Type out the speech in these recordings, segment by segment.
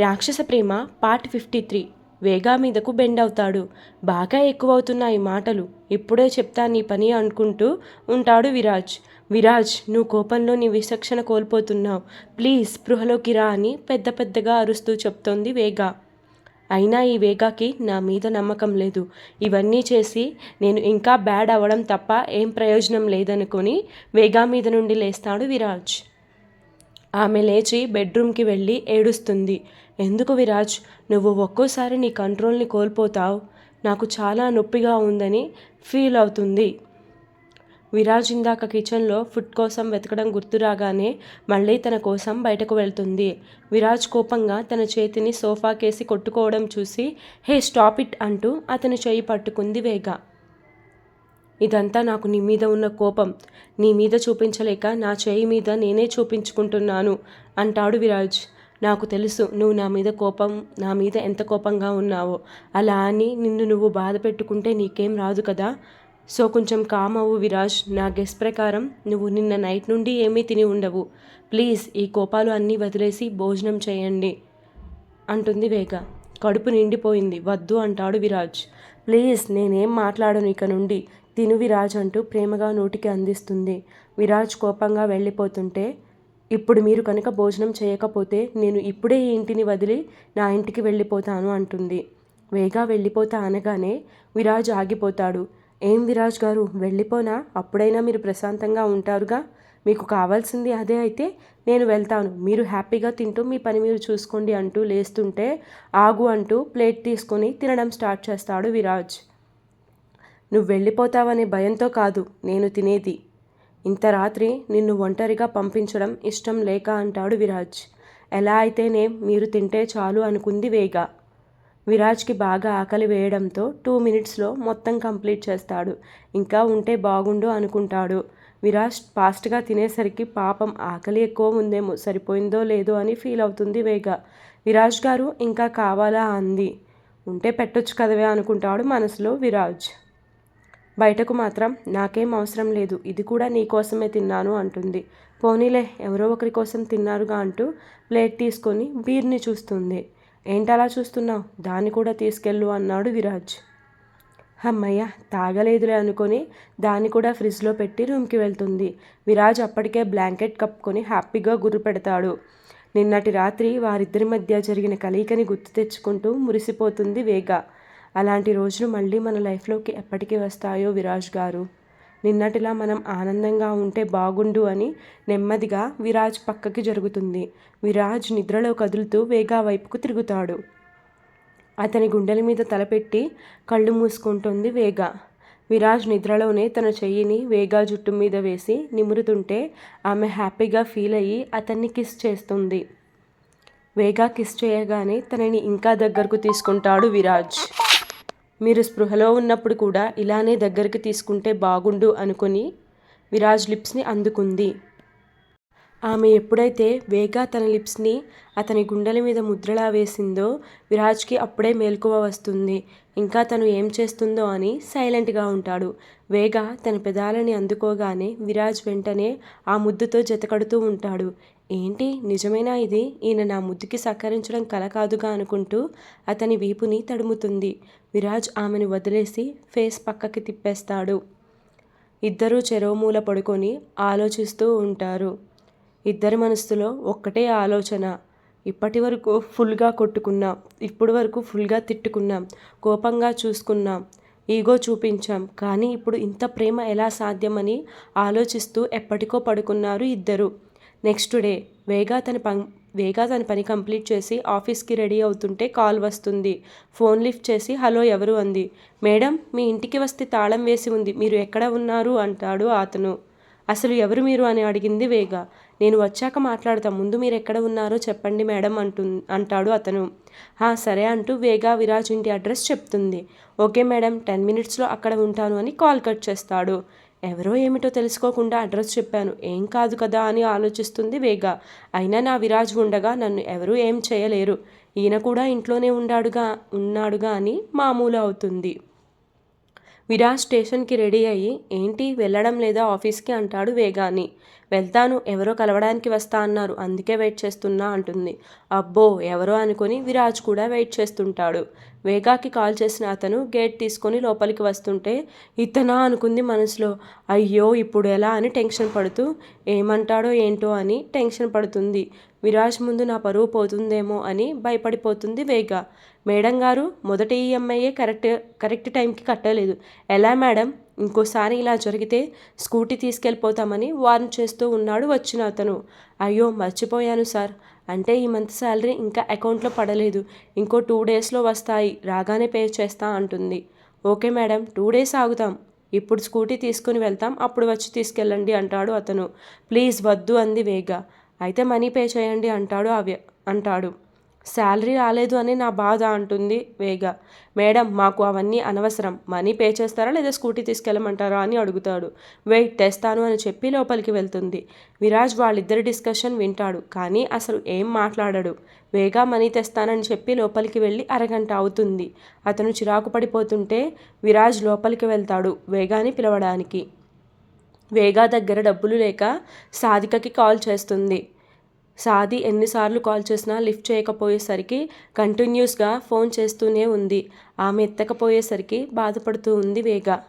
రాక్షస ప్రేమ part fifty three Vega మీదకు bend అవుతాడు. బాగా ఎక్కువవుతున్నాయి మాటలు. ఇప్పుడే చెప్తా నీ పని అనుకుంటూ ఉంటాడు విరాజ్. విరాజ్ నువ్వు కోపంలో నీ విచక్షణ కోల్పోతున్నావు. ప్లీజ్ స్పృహలోకి రా అని పెద్ద పెద్దగా అరుస్తూ చెప్తోంది వేగా. అయినా ఈ వేగాకి నా మీద నమ్మకం లేదు. ఇవన్నీ చేసి నేను ఇంకా బ్యాడ్ అవ్వడం తప్ప ఏం ప్రయోజనం లేదనుకొని వేగా మీద నుండి లేస్తాడు విరాజ్. ఆమె లేచి బెడ్రూమ్కి వెళ్ళి ఏడుస్తుంది. ఎందుకు విరాజ్? నువ్వు ఒక్కోసారి నీ కంట్రోల్ని కోల్పోతావు. నాకు చాలా నొప్పిగా ఉందని ఫీల్ అవుతుంది. విరాజ్ ఇందాక కిచెన్లో ఫుడ్ కోసం వెతకడం గుర్తురాగానే మళ్ళీ తన కోసం బయటకు వెళ్తుంది. విరాజ్ కోపంగా తన చేతిని సోఫాకేసి కొట్టుకోవడం చూసి హే స్టాప్ ఇట్ అంటూ అతని చేయి పట్టుకుంది వేగ. ఇదంతా నాకు నీ మీద ఉన్న కోపం. నీ మీద చూపించలేక నా చేయి మీద నేనే చూపించుకుంటున్నాను అంటాడు విరాజ్. నాకు తెలుసు నువ్వు నా మీద కోపం నా మీద ఎంత కోపంగా ఉన్నావో. అలా అని నిన్ను నువ్వు బాధ పెట్టుకుంటే నీకేం రాదు కదా. సో కొంచెం కామ్ అవ్వు విరాజ్. నా గెస్ ప్రకారం నువ్వు నిన్న నైట్ నుండి ఏమీ తిని ఉండవు. ప్లీజ్ ఈ కోపాలు అన్నీ వదిలేసి భోజనం చేయండి అంటుంది వేగ. కడుపు నిండిపోయింది. వద్దు అంటాడు విరాజ్. ప్లీజ్ నేనేం మాట్లాడను ఇక నుండి తిను విరాజ్ అంటూ ప్రేమగా నోటికి అందిస్తుంది. విరాజ్ కోపంగా వెళ్ళిపోతుంటే ఇప్పుడు మీరు కనుక భోజనం చేయకపోతే నేను ఇప్పుడే ఈ ఇంటిని వదిలి నా ఇంటికి వెళ్ళిపోతాను అంటుంది. వేగా వెళ్ళిపోతా అనగానే విరాజ్ ఆగిపోతాడు. ఏం విరాజ్ గారు వెళ్ళిపోనా? అప్పుడైనా మీరు ప్రశాంతంగా ఉంటారుగా? మీకు కావాల్సింది అదే అయితే నేను వెళ్తాను. మీరు హ్యాపీగా తింటూ మీ పని మీరు చూసుకోండి అంటూ లేస్తుంటే ఆగు అంటూ ప్లేట్ తీసుకొని తినడం స్టార్ట్ చేస్తాడు విరాజ్. నువ్వు వెళ్ళిపోతావనే భయంతో కాదు నేను తినేది. ఇంత రాత్రి నిన్ను ఒంటరిగా పంపించడం ఇష్టం లేక అంటాడు విరాజ్. ఎలా అయితేనే మీరు తింటే చాలు అనుకుంది వేగ. విరాజ్కి బాగా ఆకలి వేయడంతో టూ మినిట్స్లో మొత్తం కంప్లీట్ చేస్తాడు. ఇంకా ఉంటే బాగుండు అనుకుంటాడు. విరాజ్ ఫాస్ట్గా తినేసరికి పాపం ఆకలి ఎక్కువ ఉందేమో సరిపోయిందో లేదో అని ఫీల్ అవుతుంది వేగ. విరాజ్ గారు ఇంకా కావాలా? అంది. ఉంటే పెట్టొచ్చు కదవే అనుకుంటాడు మనసులో విరాజ్. బయటకు మాత్రం నాకేం అవసరం లేదు. ఇది కూడా నీ కోసమే తిన్నాను అంటుంది. పోనీలే ఎవరో ఒకరి కోసం తిన్నారుగా అంటూ ప్లేట్ తీసుకొని బీర్ని చూస్తుంది. ఏంటలా చూస్తున్నావు? దాన్ని కూడా తీసుకెళ్ళు అన్నాడు విరాజ్. అమ్మయ్య తాగలేదులే అనుకొని దాన్ని కూడా ఫ్రిడ్జ్లో పెట్టి రూమ్కి వెళ్తుంది. విరాజ్ అప్పటికే బ్లాంకెట్ కప్పుకొని హ్యాపీగా గుర్రు పెడతాడు. నిన్నటి రాత్రి వారిద్దరి మధ్య జరిగిన కలయికని గుర్తు తెచ్చుకుంటూ మురిసిపోతుంది వేగ. అలాంటి రోజులు మళ్ళీ మన లైఫ్లోకి ఎప్పటికీ వస్తాయో విరాజ్ గారు. నిన్నటిలా మనం ఆనందంగా ఉంటే బాగుండు అని నెమ్మదిగా విరాజ్ పక్కకి జరుగుతుంది. విరాజ్ నిద్రలో కదులుతూ వేగా వైపుకు తిరుగుతాడు. అతని గుండెల మీద తలపెట్టి కళ్ళు మూసుకుంటుంది వేగ. విరాజ్ నిద్రలోనే తన చెయ్యిని వేగా జుట్టు మీద వేసి నిమురుతుంటే ఆమె హ్యాపీగా ఫీల్ అయ్యి అతన్ని కిస్ చేస్తుంది. వేగా కిస్ చేయగానే తనని ఇంకా దగ్గరకు తీసుకుంటాడు విరాజ్. మీరు స్పృహలో ఉన్నప్పుడు కూడా ఇలానే దగ్గరికి తీసుకుంటే బాగుండు అనుకుని విరాజ్ లిప్స్ని అందుకుంది. ఆమె ఎప్పుడైతే వేగా తన లిప్స్ని అతని గుండెల మీద ముద్రలా వేసిందో విరాజ్కి అప్పుడే మేల్కువ వస్తుంది. ఇంకా తను ఏం చేస్తుందో అని సైలెంట్గా ఉంటాడు. వేగా తన పెదాలని అందుకోగానే విరాజ్ వెంటనే ఆ ముద్దుతో జతకడుతూ ఉంటాడు. ఏంటి? నిజమేనా ఇది? ఈయన నా ముద్దుకి సహకరించడం కల కాదుగా అనుకుంటూ అతని వీపుని తడుముతుంది. విరాజ్ ఆమెను వదిలేసి ఫేస్ పక్కకి తిప్పేస్తాడు. ఇద్దరూ చెరోమూల పడుకొని ఆలోచిస్తూ ఉంటారు. ఇద్దరి మనసులో ఒక్కటే ఆలోచన. ఇప్పటి వరకు ఫుల్గా కొట్టుకున్నాం. ఇప్పుడు వరకు ఫుల్గా తిట్టుకున్నాం. కోపంగా చూసుకున్నాం. ఈగో చూపించాం. కానీ ఇప్పుడు ఇంత ప్రేమ ఎలా సాధ్యమని ఆలోచిస్తూ ఎప్పటికో పడుకున్నారు ఇద్దరు. నెక్స్ట్ డే వేగా తన పం వేగా తన పని కంప్లీట్ చేసి ఆఫీస్కి రెడీ అవుతుంటే కాల్ వస్తుంది. ఫోన్ లిఫ్ట్ చేసి హలో ఎవరు? అంది. మేడం మీ ఇంటికి వస్తే తాళం వేసి ఉంది. మీరు ఎక్కడ ఉన్నారు? అంటాడు అతను. అసలు ఎవరు మీరు? అని అడిగింది వేగా. నేను వచ్చాక మాట్లాడతా. ముందు మీరు ఎక్కడ ఉన్నారో చెప్పండి మేడం అంటు అంటాడు అతను. సరే అంటూ వేగా విరాజ్ ఇంటి అడ్రస్ చెప్తుంది. ఓకే మేడం టెన్ మినిట్స్లో అక్కడ ఉంటాను అని కాల్ కట్ చేస్తాడు. ఎవరో ఏమిటో తెలుసుకోకుండా అడ్రస్ చెప్పాను. ఏం కాదు కదా అని ఆలోచిస్తుంది వేగ. అయినా నా విరాజ్ ఉండగా నన్ను ఎవరూ ఏం చేయలేరు. ఈయన కూడా ఇంట్లోనే ఉండాడుగా ఉన్నాడుగా అని మామూలు అవుతుంది. విరాజ్ స్టేషన్కి రెడీ అయ్యి ఏంటి వెళ్ళడం లేదా ఆఫీస్కి? అంటాడు వేగాని. వెళ్తాను ఎవరో కలవడానికి వస్తా అన్నారు అందుకే వెయిట్ చేస్తున్నా అంటుంది. అబ్బో ఎవరో అనుకుని విరాజ్ కూడా వెయిట్ చేస్తుంటాడు. వేగాకి కాల్ చేసిన అతను గేట్ తీసుకొని లోపలికి వస్తుంటే ఇతనా అనుకుంది మనసులో అయ్యో ఇప్పుడు ఎలా? అని టెన్షన్ పడుతూ ఏమంటాడో ఏంటో? అని టెన్షన్ పడుతుంది. విరాజ్ ముందు నా పరువు పోతుందేమో అని భయపడిపోతుంది వేగా. మేడం గారు మొదటి ఈఎంఐయే కరెక్ట్ కరెక్ట్ టైంకి కట్టలేదు. ఎలా మేడం? ఇంకోసారి ఇలా జరిగితే స్కూటీ తీసుకెళ్ళిపోతామని వార్న్ చేస్తూ ఉన్నాడు వచ్చిన అతను. అయ్యో మర్చిపోయాను సార్. అంటే ఈ మంత్ శాలరీ ఇంకా అకౌంట్లో పడలేదు. ఇంకో టూ డేస్లో వస్తాయి. రాగానే పే చేస్తా అంటుంది. ఓకే మేడం టూ డేస్ ఆగుతాం. ఇప్పుడు స్కూటీ తీసుకుని వెళ్తాం. అప్పుడు వచ్చి తీసుకెళ్ళండి అంటాడు అతను. ప్లీజ్ వద్దు అంది వేగ. అయితే మనీ పే చేయండి అంటాడు అవ్య అంటాడు. శాలరీ రాలేదు అని నా బాధ అంటుంది వేగ. మేడం మాకు అవన్నీ అనవసరం. మనీ పే చేస్తారా లేదా స్కూటీ తీసుకెళ్ళమంటారా అని అడుగుతాడు. వెయిట్ తెస్తాను అని చెప్పి లోపలికి వెళ్తుంది. విరాజ్ వాళ్ళిద్దరి డిస్కషన్ వింటాడు కానీ అసలు ఏం మాట్లాడడు. వేగా మనీ తెస్తానని చెప్పి లోపలికి వెళ్ళి అరగంట అవుతుంది. అతను చిరాకు పడిపోతుంటే విరాజ్ లోపలికి వెళ్తాడు వేగాని పిలవడానికి. వేగా దగ్గర డబ్బులు లేక సాధికకి కాల్ చేస్తుంది. సాది ఎన్నిసార్లు కాల్ చేసినా లిఫ్ట్ చేయకపోయేసరికి కంటిన్యూస్గా ఫోన్ చేస్తూనే ఉంది. ఆమె ఎత్తకపోయేసరికి బాధపడుతూ ఉంది వేగా.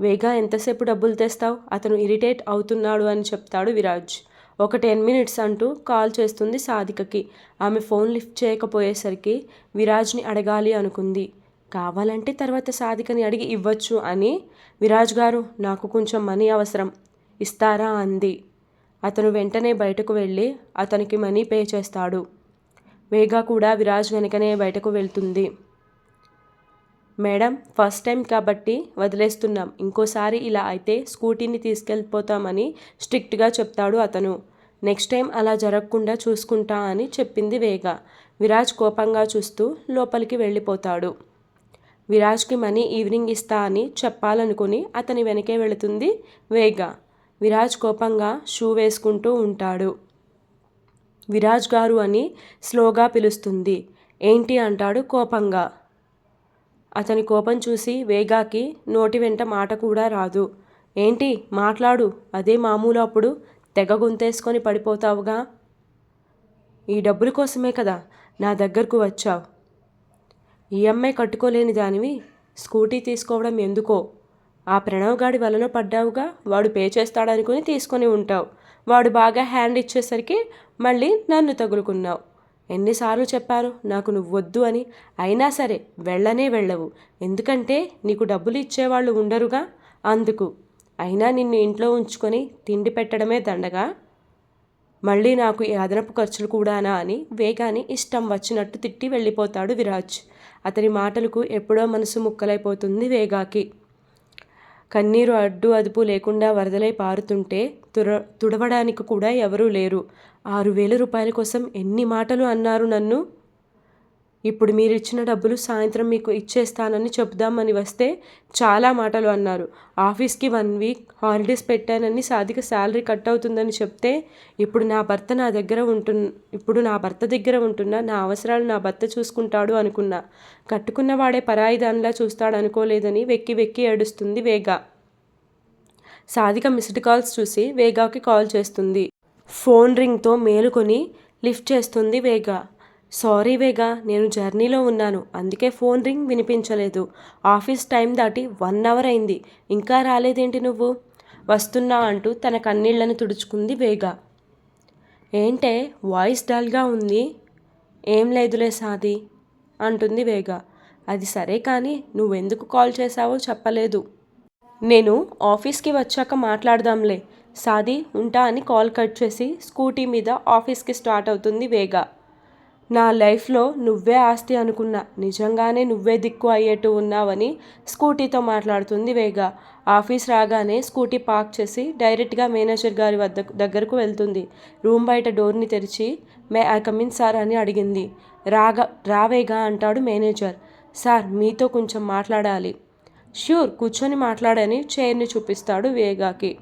వేగా ఎంతసేపు డబ్బులు తెస్తావు? అతను ఇరిటేట్ అవుతున్నాడు అని చెప్తాడు విరాజ్. ఒక టెన్ మినిట్స్ అంటూ కాల్ చేస్తుంది సాధికకి ఆమె ఫోన్ లిఫ్ట్ చేయకపోయేసరికి విరాజ్ని అడగాలి అనుకుంది. కావాలంటే తర్వాత సాధికని అడిగి ఇవ్వచ్చు అని. విరాజ్ గారు నాకు కొంచెం మనీ అవసరం. ఇస్తారా? అంది. అతను వెంటనే బయటకు వెళ్ళి అతనికి మనీ పే చేస్తాడు. వేగా కూడా విరాజ్ వెనకనే బయటకు వెళ్తుంది. మేడం ఫస్ట్ టైం కాబట్టి వదిలేస్తున్నాం. ఇంకోసారి ఇలా అయితే స్కూటీని తీసుకెళ్ళిపోతామని స్ట్రిక్ట్గా చెప్తాడు అతను. నెక్స్ట్ టైం అలా జరగకుండా చూసుకుంటా అని చెప్పింది వేగ. విరాజ్ కోపంగా చూస్తూ లోపలికి వెళ్ళిపోతాడు. విరాజ్కి మనీ ఈవినింగ్ ఇస్తా అని చెప్పాలనుకుని అతని వెనకే వెళుతుంది వేగ. విరాజ్ కోపంగా షూ వేసుకుంటూ ఉంటాడు. విరాజ్ గారు అని స్లోగా పిలుస్తుంది. ఏంటి అంటాడు కోపంగా. అతని కోపం చూసి వేగాకి నోటి వెంట మాట కూడా రాదు. ఏంటి మాట్లాడు అదే మామూలు అప్పుడు తెగ గుంతేసుకొని పడిపోతావుగా. ఈ డబ్బుల కోసమే కదా నా దగ్గరకు వచ్చావు. ఈఎంఐ కట్టుకోలేని దానివి స్కూటీ తీసుకోవడం ఎందుకో? ఆ ప్రణవ్ గాడి వలలో పడ్డావుగా వాడు పే చేస్తాడనుకుని తీసుకొని ఉంటావు. వాడు బాగా హ్యాండ్ ఇచ్చేసరికి మళ్ళీ నన్ను తగులుకున్నావు. ఎన్నిసార్లు చెప్పాను నాకు నువ్వు వద్దు అని. అయినా సరే వెళ్ళనే వెళ్ళవు. ఎందుకంటే నీకు డబ్బులు ఇచ్చేవాళ్ళు ఉండరుగా? అందుకు. అయినా నిన్ను ఇంట్లో ఉంచుకొని తిండి పెట్టడమే దండగా? మళ్ళీ నాకు ఈ అదనపు ఖర్చులు కూడానా అని వేగాని ఇష్టం వచ్చినట్టు తిట్టి వెళ్ళిపోతాడు విరాజ్. అతని మాటలకు ఎప్పుడో మనసు ముక్కలైపోతుంది వేగాకి. కన్నీరు అడ్డు అదుపు లేకుండా వరదలై పారుతుంటే తుర తుడవడానికి కూడా ఎవరూ లేరు. ఆరు వేల రూపాయల కోసం ఎన్ని మాటలు అన్నారు నన్ను? ఇప్పుడు మీరు ఇచ్చిన డబ్బులు సాయంత్రం మీకు ఇచ్చేస్తానని చెప్దామని వస్తే చాలా మాటలు అన్నారు. ఆఫీస్కి వన్ వీక్ హాలిడేస్ పెట్టానని సాధిక శాలరీ కట్ అవుతుందని చెప్తే ఇప్పుడు నా భర్త నా దగ్గర ఉంటు ఇప్పుడు నా భర్త దగ్గర ఉంటున్న నా అవసరాలు నా భర్త చూసుకుంటాడు అనుకున్నా. కట్టుకున్న వాడే పరాయి దానిలా చూస్తాడు అనుకోలేదని వెక్కి వెక్కి ఏడుస్తుంది వేగ. సాధిక మిస్డ్ కాల్స్ చూసి వేగాకి కాల్ చేస్తుంది. ఫోన్ రింగ్తో మేలుకొని లిఫ్ట్ చేస్తుంది వేగా. సారీ వేగా నేను జర్నీలో ఉన్నాను. అందుకే ఫోన్ రింగ్ వినిపించలేదు. ఆఫీస్ టైం దాటి వన్ అవర్ అయింది. ఇంకా రాలేదేంటి నువ్వు? వస్తున్నా అంటూ తన కన్నీళ్ళను తుడుచుకుంది వేగా. ఏంటే వాయిస్ డల్గా ఉంది? ఏం లేదులే సాది అంటుంది వేగా. అది సరే కానీ నువ్వెందుకు కాల్ చేశావో చెప్పలేదు. నేను ఆఫీస్కి వచ్చాక మాట్లాడదాంలే. సాది ఉంటా అని కాల్ కట్ చేసి స్కూటీ మీద ఆఫీస్కి స్టార్ట్ అవుతుంది వేగా. నా లైఫ్లో నువ్వే ఆస్తి అనుకున్నా. నిజంగానే నువ్వే దిక్కు అయ్యేట్టు ఉన్నావని స్కూటీతో మాట్లాడుతుంది వేగ. ఆఫీస్ రాగానే స్కూటీ పార్క్ చేసి డైరెక్ట్గా మేనేజర్ గారి వద్ద దగ్గరకు వెళ్తుంది. రూమ్ బయట డోర్ని తెరిచి మే ఐ కమిన్ సార్ అని అడిగింది. రాగా రావేగా అంటాడు మేనేజర్. సార్ మీతో కొంచెం మాట్లాడాలి. ష్యూర్ కూర్చొని మాట్లాడని చైర్ని చూపిస్తాడు వేగాకి.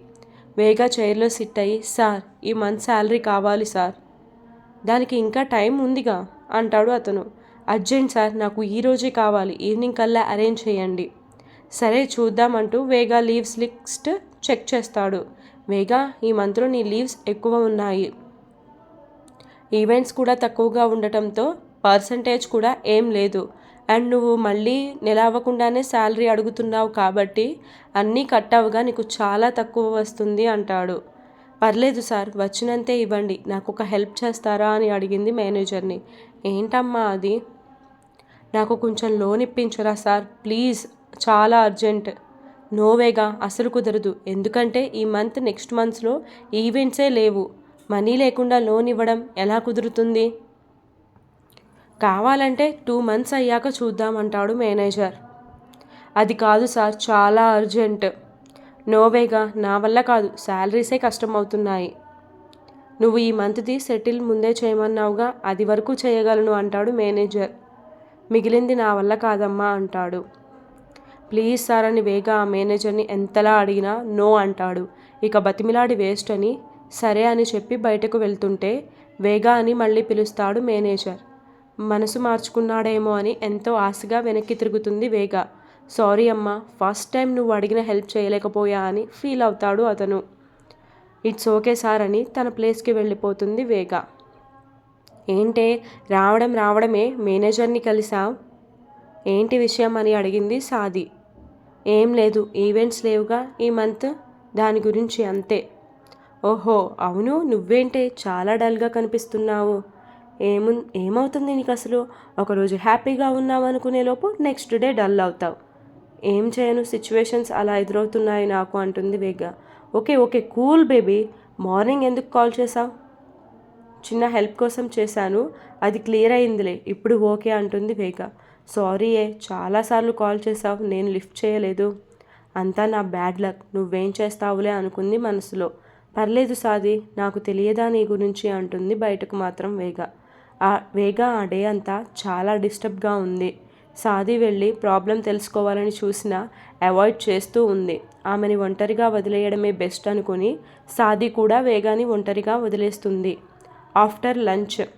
వేగా చైర్లో సిట్ అయ్యి సార్ ఈ మంత్ శాలరీ కావాలి సార్. దానికి ఇంకా టైం ఉందిగా అంటాడు అతను. అర్జెంట్ సార్ నాకు ఈరోజే కావాలి ఈవినింగ్ కల్లా అరేంజ్ చేయండి. సరే చూద్దామంటూ వేగా లీవ్స్ లిస్ట్ చెక్ చేస్తాడు. వేగా ఈ మంత్లో నీ లీవ్స్ ఎక్కువ ఉన్నాయి. ఈవెంట్స్ కూడా తక్కువగా ఉండటంతో పర్సంటేజ్ కూడా ఏం లేదు. అండ్ నువ్వు మళ్ళీ నెల అవ్వకుండానే శాలరీ అడుగుతున్నావు కాబట్టి అన్నీ కట్ అవ్వగా నీకు చాలా తక్కువ వస్తుంది అంటాడు. పర్లేదు సార్ వచ్చినంతే ఇవ్వండి. నాకు ఒక హెల్ప్ చేస్తారా అని అడిగింది మేనేజర్ని. ఏంటమ్మా అది? నాకు కొంచెం లోన్ ఇప్పించరా సార్? ప్లీజ్ చాలా అర్జెంట్. నోవేగా అసలు కుదరదు. ఎందుకంటే ఈ మంత్ నెక్స్ట్ మంత్స్లో ఈవెంట్సే లేవు. మనీ లేకుండా లోన్ ఇవ్వడం ఎలా కుదురుతుంది? కావాలంటే టూ మంత్స్ అయ్యాక చూద్దామంటాడు మేనేజర్. అది కాదు సార్ చాలా అర్జెంట్. నోవేగా నా వల్ల కాదు శాలరీసే కష్టమవుతున్నాయి. నువ్వు ఈ మంత్ది సెటిల్ ముందే చేయమన్నావుగా అది వరకు చేయగలను అంటాడు మేనేజర్. మిగిలింది నా వల్ల కాదమ్మా అంటాడు. ప్లీజ్ సార్ అని వేగా ఆ మేనేజర్ని ఎంతలా అడిగినా నో అంటాడు. ఇక బతిమిలాడి వేస్ట్ అని సరే అని చెప్పి బయటకు వెళ్తుంటే వేగా అని మళ్ళీ పిలుస్తాడు మేనేజర్. మనసు మార్చుకున్నాడేమో అని ఎంతో ఆశగా వెనక్కి తిరుగుతుంది వేగ. సారీ అమ్మా ఫస్ట్ టైం నువ్వు అడిగిన హెల్ప్ చేయలేకపోయా అని ఫీల్ అవుతాడు అతను. ఇట్స్ ఓకే సార్ అని తన ప్లేస్కి వెళ్ళిపోతుంది వేగ. ఏంటే రావడం రావడమే మేనేజర్ని కలిసా ఏంటి విషయం అని అడిగింది సాది. ఏం లేదు ఈవెంట్స్ లేవుగా ఈ మంత్ దాని గురించి అంతే. ఓహో అవును నువ్వేంటే చాలా డల్గా కనిపిస్తున్నావు. ఏము ఏమవుతుంది నీకు అసలు ఒకరోజు హ్యాపీగా ఉన్నావు అనుకునే లోపు నెక్స్ట్ డే డల్ అవుతావు. ఏం చేయను? సిచ్యువేషన్స్ అలా ఎదురవుతున్నాయి నాకు అంటుంది Vega. Okay okay cool baby. Morning ఎందుకు కాల్ చేసావు చిన్న హెల్ప్ కోసం చేశాను. అది క్లియర్ అయిందిలే. ఇప్పుడు ఓకే అంటుంది వేగ. సారీ ఏ చాలాసార్లు కాల్ చేసావు నేను లిఫ్ట్ చేయలేదు. అంతా నా బ్యాడ్ లక్. నువ్వేం చేస్తావులే అనుకుంది మనసులో. పర్లేదు సాది నాకు తెలియదా నీ గురించి అంటుంది బయటకు మాత్రం వేగ. వేగా ఆ డే అంతా చాలా డిస్టర్బ్గా ఉంది. సాది వెళ్ళి ప్రాబ్లం తెలుసుకోవాలని చూసినా అవాయిడ్ చేస్తూ ఉంది. ఆమెని ఒంటరిగా వదిలేయడమే బెస్ట్ అనుకుని సాది కూడా వేగాని ఒంటరిగా వదిలేస్తుంది. After lunch.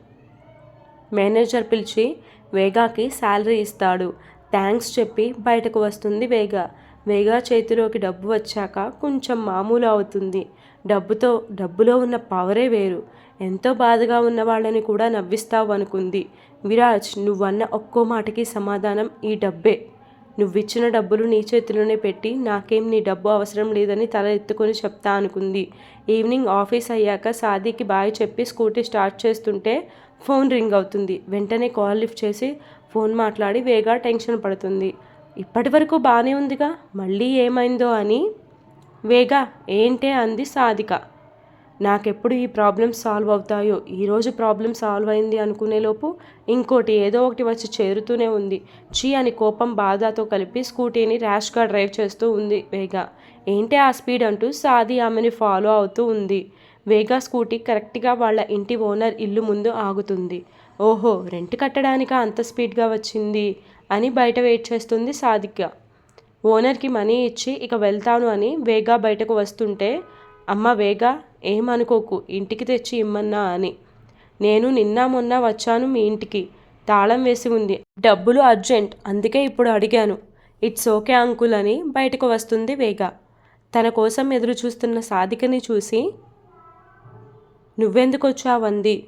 మేనేజర్ పిలిచి వేగాకి శాలరీ ఇస్తాడు. థ్యాంక్స్ చెప్పి బయటకు వస్తుంది వేగా. వేగా చేతిలోకి డబ్బు వచ్చాక కొంచెం మామూలు అవుతుంది. డబ్బుతో డబ్బులో ఉన్న పవరే వేరు. ఎంతో బాధగా ఉన్న వాళ్ళని కూడా నవ్విస్తావు అనుకుంది. విరాజ్ నువ్వన్న ఒక్కో మాటకి సమాధానం ఈ డబ్బే. నువ్విచ్చిన డబ్బులు నీ చేతిలోనే పెట్టి నాకేం నీ డబ్బు అవసరం లేదని తల ఎత్తుకొని చెప్తా అనుకుంది. ఈవినింగ్ ఆఫీస్ అయ్యాక సాదీకి బాయ్ చెప్పి స్కూటీ స్టార్ట్ చేస్తుంటే ఫోన్ రింగ్ అవుతుంది. వెంటనే కాల్ లిఫ్ట్ చేసి ఫోన్ మాట్లాడి వేగా టెన్షన్ పడుతుంది. ఇప్పటి వరకు బాగానే ఉందిగా మళ్ళీ ఏమైందో అని. వేగా ఏంటే అంది సాధిక నాకెప్పుడు ఈ ప్రాబ్లమ్స్ సాల్వ్ అవుతాయో ఈరోజు ప్రాబ్లం సాల్వ్ అయింది అనుకునేలోపు ఇంకోటి ఏదో ఒకటి వచ్చి చేరుతూనే ఉంది. చీ అని కోపం బాధతో కలిపి స్కూటీని ర్యాష్గా డ్రైవ్ చేస్తూ ఉంది వేగా. ఏంటి ఆ స్పీడ్ అంటూ సాది ఆమెని ఫాలో అవుతూ ఉంది. వేగా స్కూటీ కరెక్ట్గా వాళ్ళ ఇంటి ఓనర్ ఇల్లు ముందు ఆగుతుంది. ఓహో రెంట్ కట్టడానికా అంత స్పీడ్గా వచ్చింది? అని బయట వెయిట్ చేస్తుంది సాదిక ఓనర్కి మనీ ఇచ్చి ఇక వెళ్తాను అని వేగా బయటకు వస్తుంటే అమ్మ వేగా ఏమనుకోకు ఇంటికి తెచ్చి ఇమ్మన్నా అని. నేను నిన్న మొన్న వచ్చాను మీ ఇంటికి తాళం వేసి ఉంది. డబ్బులు అర్జెంట్ అందుకే ఇప్పుడు అడిగాను. ఇట్స్ ఓకే అంకుల్ అని బయటకు వస్తుంది వేగ. తన కోసం ఎదురు చూస్తున్న సాధికని చూసి నువ్వెందుకు వచ్చావంది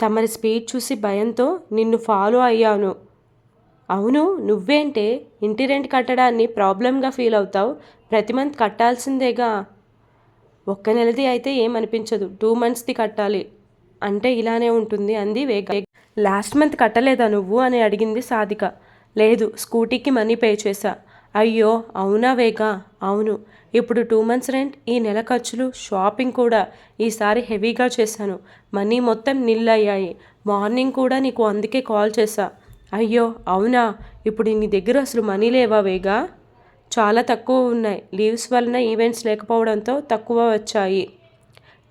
తమరి స్పీడ్ చూసి భయంతో నిన్ను ఫాలో అయ్యాను. అవును నువ్వేంటే ఇంటి రెంట్ కట్టడాన్ని ప్రాబ్లంగా ఫీల్ అవుతావు. ప్రతి మంత్ కట్టాల్సిందేగా. ఒక్క నెలది అయితే ఏమనిపించదు. టూ మంత్స్ది కట్టాలి. అంటే ఇలానే ఉంటుంది అంది వేగ. లాస్ట్ మంత్ కట్టలేదా నువ్వు? అని అడిగింది సాధిక. లేదు స్కూటీకి మనీ పే చేశా. అయ్యో అవునా వేగా? అవును. ఇప్పుడు టూ మంత్స్ రెంట్ ఈ నెల ఖర్చులు షాపింగ్ కూడా ఈసారి హెవీగా చేశాను. మనీ మొత్తం నిల్ అయ్యాయి మార్నింగ్ కూడా నీకు అందుకే కాల్ చేశా. అయ్యో అవునా? ఇప్పుడు నీ దగ్గర అసలు మనీ లేవా వేగా? చాలా తక్కువ ఉన్నాయి. లీవ్స్ వలన ఈవెంట్స్ లేకపోవడంతో తక్కువ వచ్చాయి.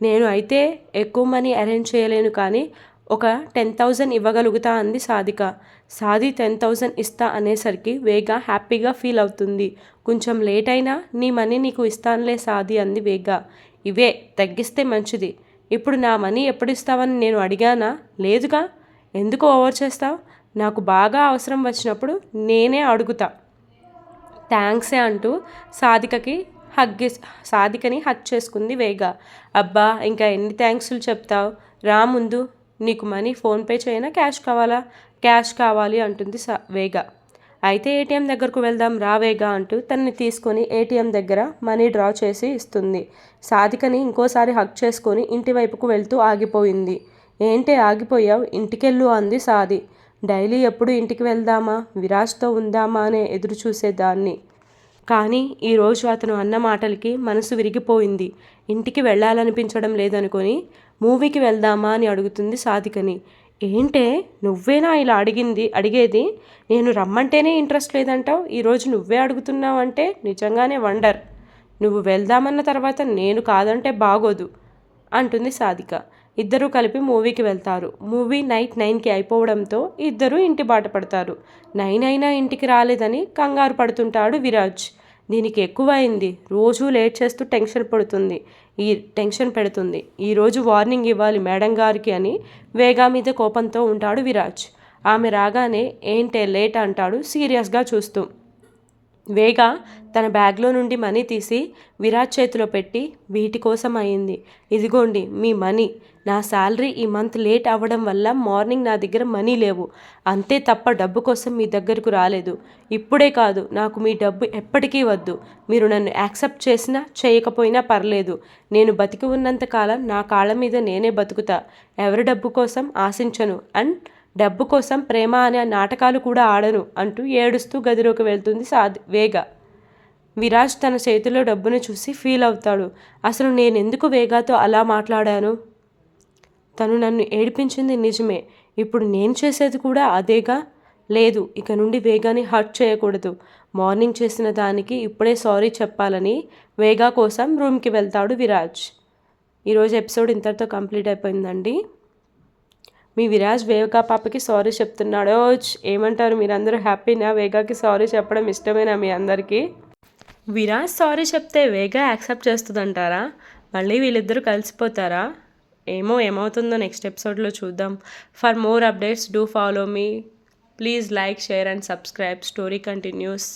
నేను అయితే ఎక్కువ మనీ అరేంజ్ చేయలేను కానీ ఒక టెన్ థౌజండ్ ఇవ్వగలుగుతా అంది సాధిక. సాది టెన్ థౌజండ్ ఇస్తా అనేసరికి వేగా హ్యాపీగా ఫీల్ అవుతుంది. కొంచెం లేట్ అయినా నీ మనీ నీకు ఇస్తానులే సాది అంది వేగా. ఇవే తగ్గిస్తే మంచిది. ఇప్పుడు నా మనీ ఎప్పుడు ఇస్తావని నేను అడిగానా? లేదుగా. ఎందుకు ఓవర్ చేస్తావు? నాకు బాగా అవసరం వచ్చినప్పుడు నేనే అడుగుతా. థ్యాంక్సే అంటూ సాధికకి హగ్ సాధికని హక్ చేసుకుంది వేగా. అబ్బా ఇంకా ఎన్ని థ్యాంక్స్లు చెప్తావు? రా ముందు నీకు మనీ ఫోన్పే చేయనా? క్యాష్ కావాలా? క్యాష్ కావాలి అంటుంది సా వేగ. అయితే ఏటీఎం దగ్గరకు వెళ్దాం రా వేగా అంటూ తనని తీసుకొని ఏటీఎం దగ్గర మనీ డ్రా చేసి ఇస్తుంది. సాధికని ఇంకోసారి హక్ చేసుకొని ఇంటి వైపుకు వెళ్తూ ఆగిపోయింది. ఏంటి ఆగిపోయావు? ఇంటికెళ్ళు అంది సాది. డైలీ ఎప్పుడు ఇంటికి వెళ్దామా? విరాజ్తో ఉందామా అనే ఎదురు చూసేదాన్ని కానీ ఈరోజు అతను అన్న మాటలకి మనసు విరిగిపోయింది. ఇంటికి వెళ్ళాలనిపించడం లేదనుకొని మూవీకి వెళ్దామా అని అడుగుతుంది సాధికని. ఏంటే? నువ్వేనా ఇలా అడిగింది? అడిగేది? నేను రమ్మంటేనే ఇంట్రెస్ట్ లేదంటావు? ఈరోజు నువ్వే అడుగుతున్నావు అంటే నిజంగానే వండర్. నువ్వు వెళ్దామన్న తర్వాత నేను కాదంటే బాగోదు అంటుంది సాధిక. ఇద్దరూ కలిపి మూవీకి వెళ్తారు. మూవీ నైట్ నైన్కి అయిపోవడంతో ఇద్దరూ ఇంటి బాట పడతారు. నైన్ అయినా ఇంటికి రాలేదని కంగారు పడుతుంటాడు విరాజ్. దీనికి ఎక్కువైంది. రోజు లేట్ చేస్తూ టెన్షన్ పడుతుంది. ఈ టెన్షన్ పెడుతుంది. ఈరోజు వార్నింగ్ ఇవ్వాలి మేడం గారికి అని వేగా మీద కోపంతో ఉంటాడు విరాజ్. ఆమె రాగానే ఏంటే లేట్ అంటాడు సీరియస్గా చూస్తూ. వేగా తన బ్యాగ్లో నుండి మనీ తీసి విరాజ్ చేతిలో పెట్టి వీటి కోసం అయింది ఇదిగోండి మీ మనీ. నా శాలరీ ఈ మంత్ లేట్ అవ్వడం వల్ల మార్నింగ్ నా దగ్గర మనీ లేవు. అంతే తప్ప డబ్బు కోసం మీ దగ్గరకు రాలేదు. ఇప్పుడే కాదు నాకు మీ డబ్బు ఎప్పటికీ వద్దు. మీరు నన్ను యాక్సెప్ట్ చేసినా చేయకపోయినా పర్లేదు. నేను బతికి ఉన్నంత కాలం నా కాళ్ళ మీద నేనే బతుకుతా. ఎవరి డబ్బు కోసం ఆశించను. అండ్ డబ్బు కోసం ప్రేమ అనే నాటకాలు కూడా ఆడను అంటూ ఏడుస్తూ గదిలోకి వెళ్తుంది సాద్ వేగ. విరాజ్ తన చేతిలో డబ్బును చూసి ఫీల్ అవుతాడు. అసలు నేనెందుకు వేగాతో అలా మాట్లాడాను? తను నన్ను ఏడిపించింది నిజమే. ఇప్పుడు నేను చేసేది కూడా అదేగా? లేదు ఇక నుండి వేగాని హర్ట్ చేయకూడదు. మార్నింగ్ చేసిన దానికి ఇప్పుడే సారీ చెప్పాలని వేగా కోసం రూమ్కి వెళ్తాడు విరాజ్. ఈరోజు ఎపిసోడ్ ఇంతటితో కంప్లీట్ అయిపోయిందండి. మీ విరాజ్ వేగా పాపకి సారీ చెప్తున్నాడు. ఏమంటారు? మీరందరూ హ్యాపీనా? వేగాకి సారీ చెప్పడం ఇష్టమేనా మీ అందరికీ? విరాజ్ సారీ చెప్తే వేగా యాక్సెప్ట్ చేస్తుందంటారా? మళ్ళీ వీళ్ళిద్దరూ కలిసిపోతారా? ఏమో ఏమవుతుందో నెక్స్ట్ ఎపిసోడ్లో చూద్దాం. For more updates do follow me please like share and subscribe story continues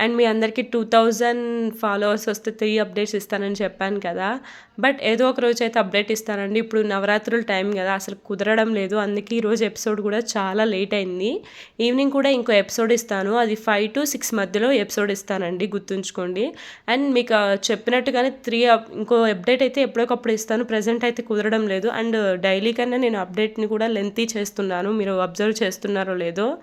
and మీ అందరికీ టూ థౌజండ్ ఫాలోవర్స్ వస్తే త్రీ అప్డేట్స్ ఇస్తానని చెప్పాను కదా. బట్ ఏదో ఒక రోజు అయితే అప్డేట్ ఇస్తానండి. ఇప్పుడు నవరాత్రుల టైం కదా. అసలు కుదరడం లేదు. అందుకే ఈరోజు ఎపిసోడ్ కూడా చాలా లేట్ అయింది. ఈవినింగ్ కూడా ఇంకో ఎపిసోడ్ ఇస్తాను. అది ఫైవ్ టు సిక్స్ మధ్యలో ఎపిసోడ్ ఇస్తానండి. గుర్తుంచుకోండి. అండ్ మీకు చెప్పినట్టుగానే త్రీ ఇంకో అప్డేట్ అయితే ఎప్పటికప్పుడు ఇస్తాను. ప్రజెంట్ అయితే కుదరడం లేదు. అండ్ డైలీ కన్నా నేను అప్డేట్ని కూడా లెంతీ చేస్తున్నాను. మీరు అబ్జర్వ్ చేస్తున్నారో లేదో.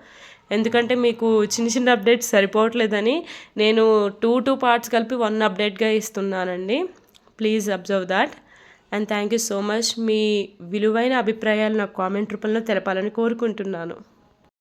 ఎందుకంటే మీకు చిన్న చిన్న అప్డేట్స్ సరిపోవట్లేదని నేను టూ టూ పార్ట్స్ కలిపి వన్ అప్డేట్గా ఇస్తున్నానండి. Please observe that. And thank you so much. మీ విలువైన అభిప్రాయాలు నాకు కామెంట్ రూపంలో తెలపాలని కోరుకుంటున్నాను.